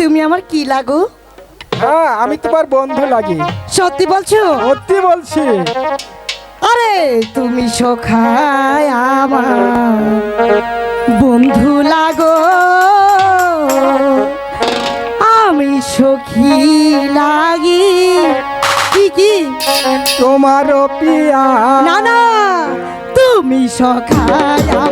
তুমি আমার কি লাগো? হ্যাঁ আমি তোমার বন্ধু লাগি। সত্যি বলছো? সত্যি বলছি। আরে তুমি সখায় আমার বন্ধু লাগো। আমি সখী লাগি। কি কি? তোমারও পিয়া। না না তুমি সখায়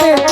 কে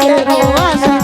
কেন আসা।